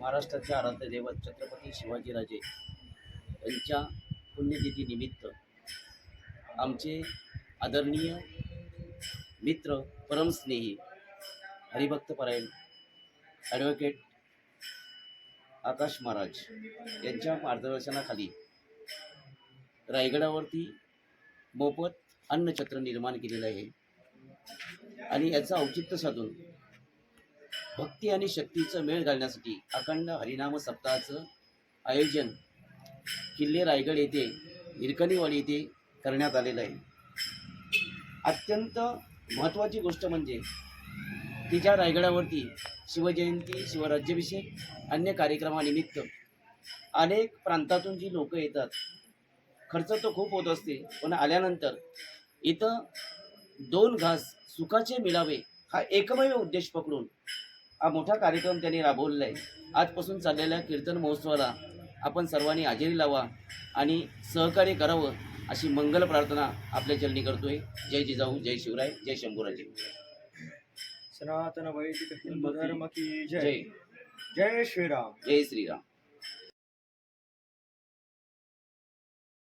महाराष्ट्राचे आराध्य दैवत छत्रपती शिवाजीराजे यांच्या पुण्यतिथीनिमित्त आमचे आदरणीय मित्र परमस्नेही हरिभक्तपरायण ॲडव्होकेट आकाश महाराज यांच्या मार्गदर्शनाखाली रायगडावरती मोफत अन्नछत्र निर्माण केलेलं आहे. आणि याचं औचित्य साधून भक्ती आणि शक्तीचं मेळ घालण्यासाठी अखंड हरिनाम सप्ताहाचं आयोजन किल्ले रायगड येथे हिरकणीवाडी येथे करण्यात आलेलं आहे. अत्यंत महत्त्वाची गोष्ट म्हणजे तिच्या रायगडावरती शिवजयंती शिवराज्याभिषेक अन्य कार्यक्रमानिमित्त अनेक प्रांतातून जी लोकं येतात खर्च तर खूप होत असते पण आल्यानंतर इथं दोन घास सुखाचे मिळावे हा एकमेव उद्देश पकडून हा मोठा कार्यक्रम त्यांनी राबवलेला आहे. आजपासून चाललेल्या कीर्तन महोत्सवाला आपण सर्वांनी हजेरी लावा आणि सहकार्य करावं अशी मंगल प्रार्थना आपल्या चरणी करतोय. जय जिजाऊ जय शिवराय जय शंभूराजे. सनातन वैदिक धर्म की जय. जय श्रीराम. जय श्रीराम.